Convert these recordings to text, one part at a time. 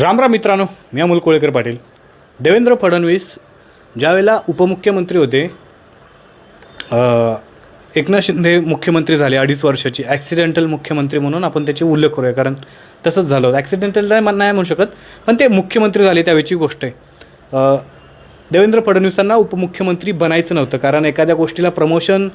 राम राम मित्रांनो मी अमोल कोळेकर पाटील. देवेंद्र फडणवीस ज्यावेळेला उपमुख्यमंत्री होते एकनाथ शिंदे मुख्यमंत्री झाले अडीच वर्षाची ॲक्सिडेंटल मुख्यमंत्री म्हणून आपण त्याची उल्लेख करूया कारण तसंच झालं होतं. ॲक्सिडेंटल नाही नाही म्हणू शकत पण ते मुख्यमंत्री झाले त्यावेळची गोष्ट आहे. देवेंद्र फडणवीसांना उपमुख्यमंत्री बनायचं नव्हतं कारण एखाद्या गोष्टीला प्रमोशन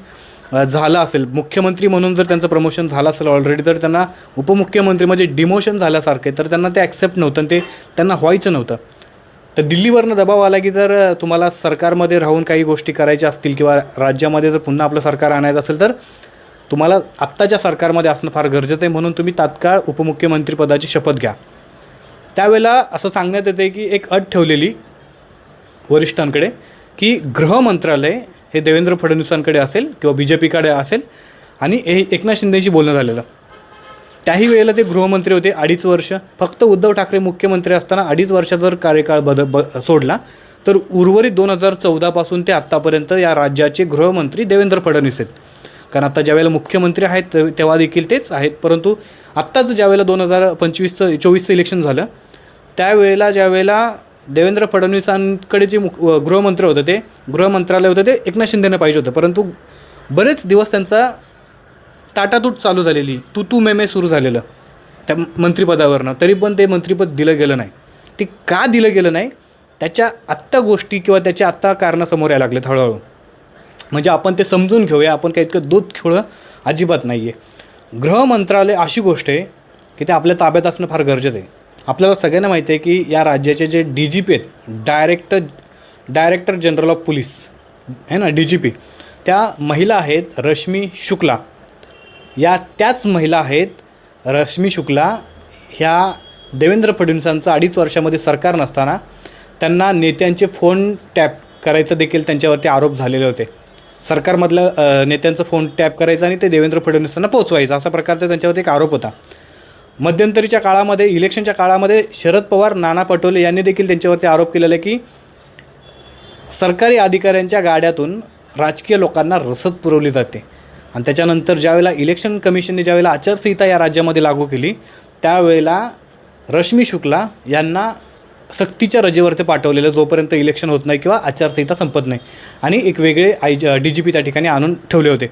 झालं असेल. मुख्यमंत्री म्हणून जर त्यांचं प्रमोशन झालं असेल ऑलरेडी तर त्यांना उपमुख्यमंत्री म्हणजे डिमोशन झाल्यासारखं आहे तर त्यांना ते ॲक्सेप्ट नव्हतं आणि ते त्यांना व्हायचं नव्हतं. तर दिल्लीवरनं दबाव आला की जर तुम्हाला सरकारमध्ये राहून काही गोष्टी करायच्या असतील किंवा राज्यामध्ये जर पुन्हा आपलं सरकार आणायचं असेल तर तुम्हाला आत्ताच्या सरकारमध्ये असणं फार गरजेचं आहे. म्हणून तुम्ही तात्काळ उपमुख्यमंत्रीपदाची शपथ घ्या. त्यावेळेला असं सांगण्यात येते की एक अट ठेवलेली वरिष्ठांकडे की गृह मंत्रालय हे देवेंद्र फडणवीसांकडे असेल किंवा बी जे पीकडे असेल आणि हे एकनाथ शिंदेशी बोलणं झालेलं. त्याही वेळेला ते गृहमंत्री होते अडीच वर्ष. फक्त उद्धव ठाकरे मुख्यमंत्री असताना अडीच वर्षाचा जर कार्यकाळ बद ब सोडला तर उर्वरित दोन हजार चौदापासून ते आत्तापर्यंत या राज्याचे गृहमंत्री देवेंद्र फडणवीस आहेत. कारण आता ज्यावेळेला मुख्यमंत्री आहेत तेव्हा देखील तेच आहेत. परंतु आत्ताच ज्यावेळेला दोन हजार पंचवीसचं चोवीसचं इलेक्शन झालं त्यावेळेला ज्यावेळेला देवेंद्र फडणवीसांकडे जे मुख गृहमंत्र गृहमंत्री होतं ते गृहमंत्रालय होतं ते एकनाथ शिंदेनं पाहिजे होतं. परंतु बरेच दिवस त्यांचा ताटातूट चालू झालेली तू तू मे मे सुरू झालेलं त्या मंत्रिपदावरनं तरी पण ते मंत्रिपद दिलं गेलं नाही. ते का दिलं गेलं नाही? त्याच्या आत्ता गोष्टी किंवा त्याच्या आत्ता कारणं समोर यायला लागलेत हळूहळू. म्हणजे आपण ते समजून घेऊया आपण काही इतकं दूध खेळं अजिबात नाही आहे गृह मंत्रालय अशी गोष्ट आहे की ते आपल्या ताब्यात असणं फार गरजेचं आहे. आपल्याला सगळ्यांना माहिती आहे की या राज्याचे जे डी जी पी आहेत director director general of police आहे ना डी जी पी त्या महिला आहेत रश्मी शुक्ला. या त्याच महिला आहेत रश्मी शुक्ला. ह्या देवेंद्र फडणवीसांचं अडीच वर्षामध्ये सरकार नसताना त्यांना नेत्यांचे फोन टॅप करायचं देखील त्यांच्यावरती आरोप झालेले होते. सरकारमधलं नेत्यांचं फोन टॅप करायचं आणि ते देवेंद्र फडणवीसांना पोचवायचं असा प्रकारचा त्यांच्यावरती एक आरोप होता. मध्यंतरीच्या काळामध्ये इलेक्शनच्या काळामध्ये शरद पवार नाना पटोले यांनी देखील त्यांच्यावरती आरोप केलेला आहे की सरकारी अधिकाऱ्यांच्या गाड्यातून राजकीय लोकांना रसद पुरवली जाते. आणि त्याच्यानंतर ज्यावेळेला इलेक्शन कमिशनने ज्यावेळेला आचारसंहिता या राज्यामध्ये लागू केली त्यावेळेला रश्मी शुक्ला यांना सक्तीच्या रजेवरती पाठवलेलं जोपर्यंत इलेक्शन होत नाही किंवा आचारसंहिता संपत नाही. आणि एक वेगळे आय डी जी पी त्या ठिकाणी आणून ठेवले होते.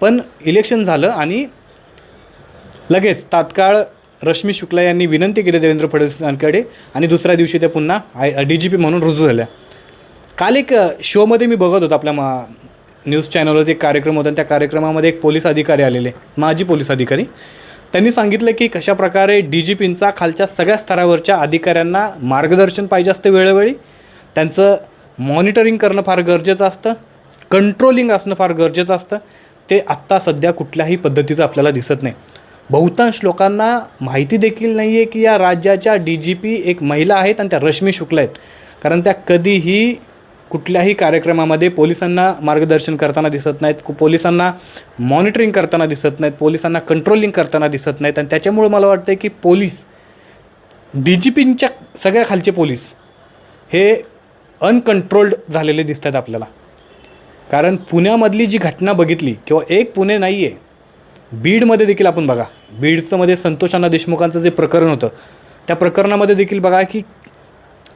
पण इलेक्शन झालं आणि लगेच तात्काळ रश्मी शुक्ला यांनी विनंती केली देवेंद्र फडणवीसांकडे आणि दुसऱ्या दिवशी त्या पुन्हा आय डी जी पी म्हणून रुजू झाल्या. काल एक शोमध्ये मी बघत होतो आपल्या मा न्यूज चॅनलवर एक कार्यक्रम होता आणि त्या कार्यक्रमामध्ये एक पोलीस अधिकारी आलेले माजी पोलीस अधिकारी. त्यांनी सांगितलं की कशा प्रकारे डी जी पींचा खालच्या सगळ्या स्तरावरच्या अधिकाऱ्यांना मार्गदर्शन पाहिजे असतं वेळोवेळी त्यांचं मॉनिटरिंग करणं फार गरजेचं असतं कंट्रोलिंग असणं फार गरजेचं असतं ते आत्ता सध्या कुठल्याही पद्धतीचं आपल्याला दिसत नाही. बहुतांश लोकांना माहिती देखील नाही आहे की या राज्याच्या डी जी पी एक महिला आहेत आणि त्या रश्मी शुक्ला आहेत. कारण त्या कधीही कुठल्याही कार्यक्रमामध्ये पोलिसांना मार्गदर्शन करताना दिसत नाहीत पोलिसांना मॉनिटरिंग करताना दिसत नाहीत पोलिसांना कंट्रोलिंग करताना दिसत नाहीत. आणि त्याच्यामुळे मला वाटतं की पोलीस डी जी पींच्या सगळ्या खालचे पोलीस हे अनकंट्रोल्ड झालेले दिसत आहेत आपल्याला. कारण पुण्यामधली जी घटना बघितली किंवा एक पुणे नाही आहे बीडमध्ये देखील आपण बघा. बीडचं मध्ये संतोष देशमुखांचं जे प्रकरण होतं त्या प्रकरणामध्ये देखील बघा की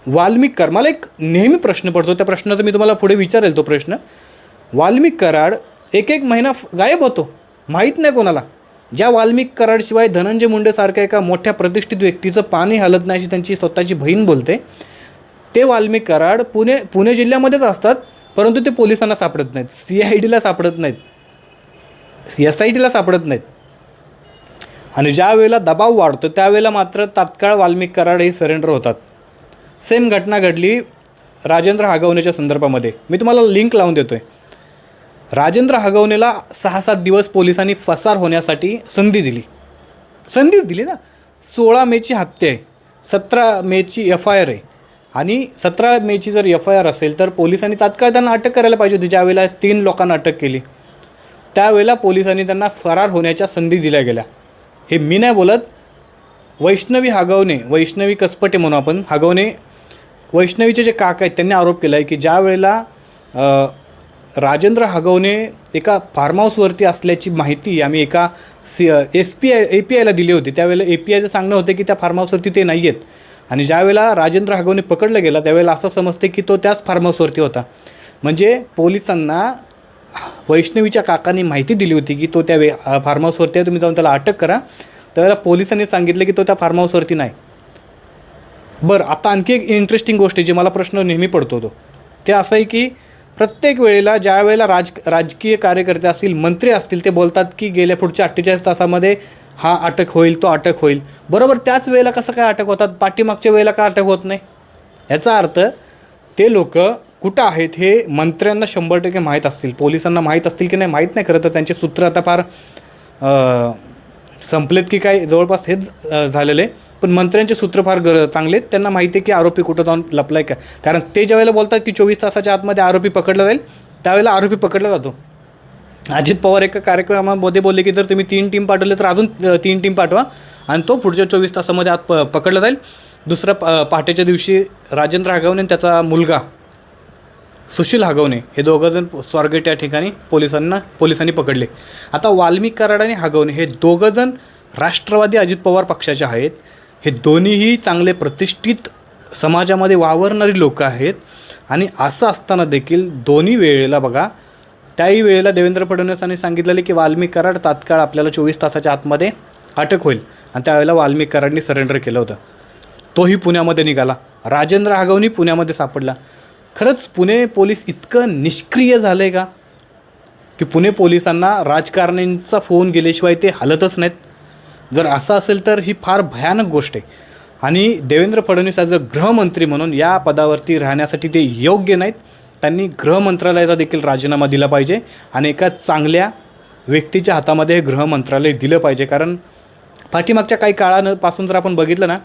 वाल्मिककर मला एक नेहमी प्रश्न पडतो त्या प्रश्नाचा मी तुम्हाला पुढे विचारेल तो प्रश्न. वाल्मिक कराड एक एक महिना गायब होतो माहीत नाही कोणाला. ज्या वाल्मिक कराडशिवाय धनंजय मुंडेसारख्या एका मोठ्या प्रतिष्ठित व्यक्तीचं पाणी हलत नाही अशी त्यांची स्वतःची बहीण बोलते ते वाल्मिक कराड पुणे पुणे जिल्ह्यामध्येच असतात परंतु ते पोलिसांना सापडत नाहीत सी आय डीला सापडत नाहीत. एस आय टीला सापडत नाहीत. आणि ज्या वेळेला दबाव वाढतो त्यावेळेला मात्र तात्काळ वाल्मिक कराड हे सरेंडर होतात. सेम घटना घडली राजेंद्र हागवणेच्या संदर्भामध्ये. मी तुम्हाला लिंक लावून देतो आहे राजेंद्र हागवणेला सहा सात दिवस पोलिसांनी फसार होण्यासाठी संधी दिली. संधीच दिली ना? सोळा मेची हत्या आहे. सतरा मेची एफ आय आर आहे. आणि सतरा मेची जर एफ आय आर असेल तर पोलिसांनी तात्काळ त्यांना अटक करायला पाहिजे होती ज्यावेळेला तीन लोकांना अटक केली. त्यावेळेला पोलिसांनी त्यांना फरार होण्याच्या संधी दिल्या गेल्या. हे मी नाही बोलत वैष्णवी हागवणे वैष्णवी कसपटे म्हणू आपण हागवणे वैष्णवीचे जे काका आहेत त्यांनी आरोप केला आहे की ज्या वेळेला राजेंद्र हागवणे एका फार्म हाऊसवरती असल्याची माहिती आम्ही एका C S P I A P आयला दिली होती. त्यावेळेला ए पी आयचं सांगणं होतं की त्या फार्म हाऊसवरती ते नाही आहेत. आणि ज्यावेळेला राजेंद्र हागवणे पकडला गेला त्यावेळेला असं समजते की तो त्याच फार्म हाऊसवरती होता. म्हणजे पोलिसांना वैष्णवीच्या काकांनी माहिती दिली होती की तो त्या वे फार्म हाऊसवरती आहे तुम्ही जाऊन त्याला अटक करा. त्यावेळेला पोलिसांनी सांगितलं की तो त्या फार्म हाऊसवरती नाही. बरं आता आणखी एक इंटरेस्टिंग गोष्ट आहे जी मला प्रश्न नेहमी पडतो तो. ते असं आहे की प्रत्येक वेळेला ज्या वेळेला राज राजकीय कार्यकर्ते असतील मंत्री असतील ते बोलतात की गेल्या पुढच्या अठ्ठेचाळीस तासामध्ये हा अटक होईल तो अटक होईल. बरोबर त्याच वेळेला कसं काय अटक होतात? पाठीमागच्या वेळेला का अटक होत नाही? याचा अर्थ ते लोक कुठं आहेत हे मंत्र्यांना शंभर टक्के माहीत असतील पोलिसांना माहीत असतील की नाही माहीत नाही खरं तर त्यांचे सूत्र आता फार संपलेत की काय जवळपास हेच झालेले झालेलं आहे. पण मंत्र्यांचे सूत्र फार गर चांगले आहेत. त्यांना माहिती आहे की आरोपी कुठं जाऊन लपलाय का. कारण ते ज्यावेळेला बोलतात की चोवीस तासाच्या आतमध्ये आरोपी पकडला जाईल त्यावेळेला आरोपी पकडला जातो. अजित पवार एका कार्यक्रमामध्ये बोलले की जर तुम्ही तीन टीम पाठवले तर अजून तीन टीम पाठवा आणि तो पुढच्या चोवीस तासामध्ये आत प पकडला जाईल. दुसऱ्या प पहाटेच्या दिवशी राजेंद्र हागवणे आणि त्याचा मुलगा सुशील हागवणे हे दोघंजण स्वारगेट या ठिकाणी पोलिसांना पोलिसांनी पकडले. आता वाल्मिक कराड आणि हागवणे हे दोघंजण राष्ट्रवादी अजित पवार पक्षाचे आहेत. हे दोन्हीही चांगले प्रतिष्ठित समाजामध्ये वावरणारी लोकं आहेत. आणि असं असताना देखील दोन्ही वेळेला बघा त्याही वेळेला देवेंद्र फडणवीसांनी सांगितलेले की वाल्मिक कराड तात्काळ आपल्याला चोवीस तासाच्या आतमध्ये अटक होईल. आणि त्यावेळेला वाल्मिक कराडनी सरेंडर केलं होतं. तोही पुण्यामध्ये निघाला. राजेंद्र हागवणी पुण्यामध्ये सापडला. खरंच पुणे पोलीस इतकं निष्क्रिय झालं आहे का? की पुणे पोलिसांना राजकारण्यांचा फोन गेल्याशिवाय ते हलतच नाहीत. जर असं असेल तर ही फार भयानक गोष्ट आहे. आणि देवेंद्र फडणवीस ॲज अ गृहमंत्री म्हणून या पदावरती राहण्यासाठी ते योग्य नाहीत. त्यांनी गृहमंत्रालयाचा देखील राजीनामा दिला पाहिजे आणि एका चांगल्या व्यक्तीच्या हातामध्ये हे गृहमंत्रालय दिलं पाहिजे. कारण पाठीमागच्या काही काळानंपासून जर आपण बघितलं ना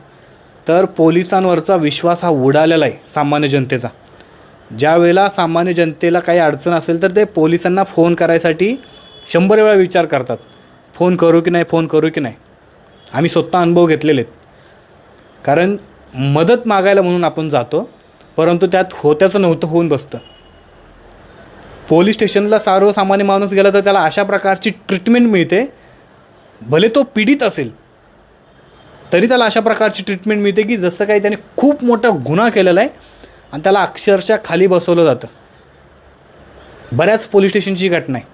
तर पोलिसांवरचा विश्वास हा उडालेला आहे सामान्य जनतेचा. ज्या वेळेला सामान्य जनतेला काही अडचण असेल तर ते पोलिसांना फोन करायसाठी शंभर वेळा विचार करतात. फोन करू की नाही फोन करू की नाही. आम्ही स्वतः अनुभव घेतलेले आहेत कारण मदत मागायला म्हणून आपण जातो परंतु त्यात होत्याचं नव्हतं होऊन बसतं. पोलीस स्टेशनला सर्वसामान्य माणूस गेला तर त्याला अशा प्रकारची ट्रीटमेंट मिळते भले तो पीडित असेल तरी त्याला अशा प्रकारची ट्रीटमेंट मिळते की जसं काही त्याने खूप मोठा गुन्हा केलेला आहे आणि त्याला अक्षरशः खाली बसवलं जातं. बऱ्याच पोलीस स्टेशनची घटना आहे.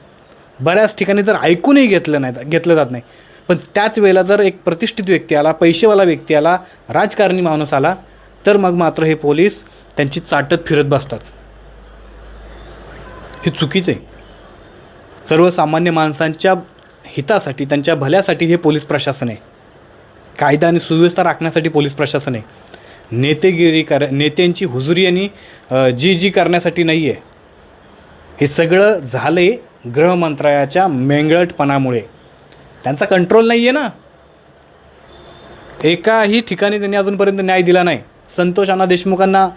बऱ्याच ठिकाणी तर ऐकूनही घेतलं नाही घेतलं जात नाही. पण त्याच वेळेला जर एक प्रतिष्ठित व्यक्ती आला पैसेवाला व्यक्ती आला राजकारणी माणूस आला तर मग मात्र हे पोलीस त्यांची चाटत फिरत बसतात. हे चुकीचं आहे. सर्वसामान्य माणसांच्या हितासाठी त्यांच्या भल्यासाठी हे पोलीस प्रशासन आहे. कायदा आणि सुव्यवस्था राखण्यासाठी पोलीस प्रशासन आहे. नेतेगिरी कर नेत्यांची हुजुरी आणि जी जी करण्यासाठी नाही आहे हे सगळं झालं आहे गृहमंत्रालयाच्या मेंगळटपणामुळे. त्यांचा कंट्रोल नाही आहे ना. एकाही ठिकाणी त्यांनी अजूनपर्यंत न्याय दिला नाही. संतोष अण्णा देशमुखांना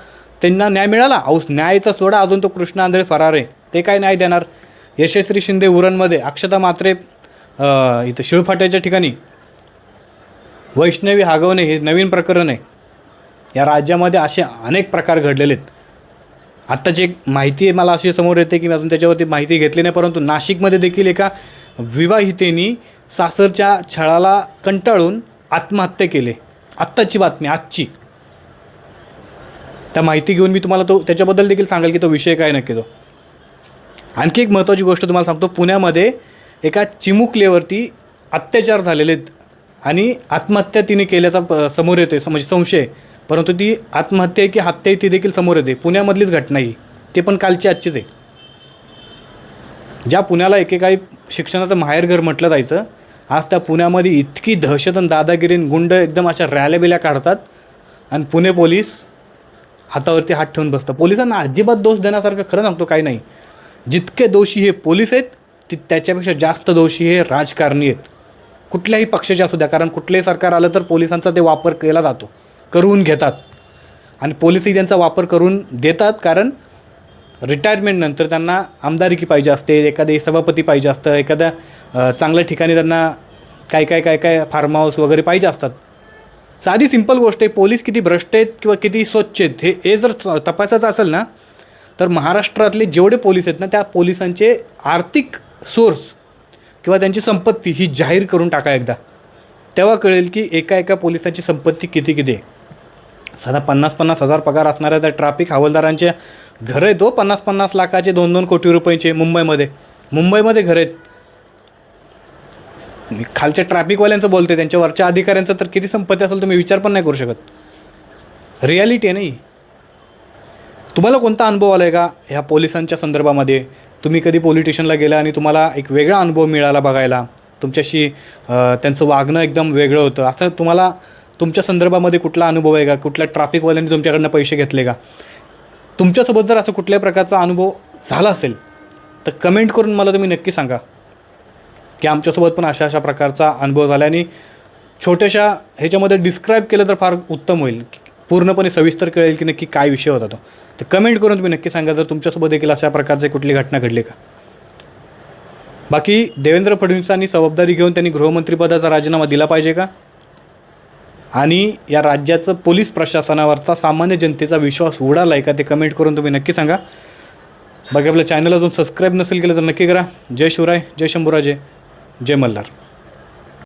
त्यांना न्याय मिळाला. अहो न्यायचा सोडा अजून तो कृष्ण आंधळे फरार आहे. ते काय न्याय देणार? यशस्वी शिंदे उरणमध्ये अक्षता मात्रे इथं शिळफाट्याच्या ठिकाणी. वैष्णवी हागवणे हे नवीन प्रकरण आहे. या राज्यामध्ये असे अनेक प्रकार घडलेले आहेत. आत्ताची एक माहिती मला अशी समोर येते की मी अजून त्याच्यावरती माहिती घेतली नाही परंतु नाशिकमध्ये देखील एका विवाहितेनी सासरच्या छळाला कंटाळून आत्महत्या केले. आत्ताची बातमी आजची. त्या माहिती घेऊन मी तुम्हाला तो त्याच्याबद्दल देखील सांगेल की तो विषय काय नक्की तो. आणखी एक महत्त्वाची गोष्ट तुम्हाला सांगतो पुण्यामध्ये एका चिमुकलेवरती अत्याचार झालेले आहेत आणि आत्महत्या तिने केल्याचा प- समोर येतोय म्हणजे संशय. परंतु ती आत्महत्या आहे की हत्या आहे ती देखील समोर येते. पुण्यामधलीच घटना ही. ते पण कालची आजचीच आहे. ज्या पुण्याला एकेकाळी शिक्षणाचं माहेरघर म्हटलं जायचं आज त्या पुण्यामध्ये इतकी दहशत आणि दादागिरी आणि गुंड एकदम अशा रॅल्या बिल्या काढतात आणि पुणे पोलीस हातावरती हात ठेवून बसतं पोलिसांना अजिबात दोष देण्यासारखं खरं सांगतो काही नाही. जितके दोषी हे पोलीस आहेत ती त्याच्यापेक्षा जास्त दोषी हे राजकारणी आहेत. कुठल्याही पक्षाचे असू द्या कारण कुठलेही सरकार आलं तर पोलिसांचा ते वापर केला जातो. करून घेतात. आणि पोलिसही त्यांचा वापर करून देतात कारण रिटायरमेंटनंतर त्यांना आमदारकी पाहिजे असते एखादे सभापती पाहिजे असतं एखाद्या चांगल्या ठिकाणी त्यांना काय काय काय काय फार्म हाऊस वगैरे पाहिजे असतात. साधी सिंपल गोष्ट आहे पोलीस किती भ्रष्ट आहेत किंवा किती स्वच्छ आहेत हे हे जर तपासायचं असेल ना तर महाराष्ट्रातले जेवढे पोलीस आहेत ना त्या पोलिसांचे आर्थिक सोर्स किंवा त्यांची संपत्ती ही जाहीर करून टाका एकदा. तेव्हा कळेल की एका एका पोलिसाची संपत्ती किती किती आहे. साधा पन्नास पन्नास हजार पगार असणाऱ्या त्या ट्रॅफिक हवालदारांचे घर आहेत हो पन्नास पन्नास लाखाचे दोन दोन कोटी रुपयांचे मुंबईमध्ये. मुंबईमध्ये घरं आहेत. मी खालच्या ट्रॅफिकवाल्यांचं बोलते त्यांच्या वरच्या अधिकाऱ्यांचं तर किती संपत्ती असेल तुम्ही विचार पण नाही करू शकत. रियालिटी आहे नाही तुम्हाला कोणता अनुभव आला आहे का ह्या पोलिसांच्या संदर्भामध्ये? तुम्ही कधी पोलिटिशनला गेला आणि तुम्हाला एक वेगळा अनुभव मिळाला बघायला? तुमच्याशी त्यांचं वागणं एकदम वेगळं होतं. असं तुम्हाला तुमच्या संदर्भामध्ये कुठला अनुभव आहे का? कुठल्या ट्रॅफिकवाल्यांनी तुमच्याकडनं पैसे घेतले का? तुमच्यासोबत जर असं कुठल्याही प्रकारचा अनुभव झाला असेल तर कमेंट करून मला तुम्ही नक्की सांगा. की आमच्यासोबत पण अशा अशा प्रकारचा अनुभव झाला आणि छोट्याशा ह्याच्यामध्ये डिस्क्राईब केलं तर फार उत्तम होईल. पूर्णपणे सविस्तर कळेल की नक्की काय विषय होता तो. तर कमेंट करून तुम्ही नक्की सांगा जर तुमच्यासोबत देखील अशा प्रकारची कुठली घटना घडली का? बाकी देवेंद्र फडणवीसांनी जबाबदारी घेऊन त्यांनी गृहमंत्रीपदाचा राजीनामा दिला पाहिजे का? आणि या राज्याचं पोलीस प्रशासनावरचा सामान्य जनतेचा विश्वास उडाला आहे का ते कमेंट करून तुम्ही नक्की सांगा. बाकी आपल्या चॅनल अजून सबस्क्राईब नसेल केलं तर नक्की करा. जय शिवराय जय शंभूराजे जय मल्हार.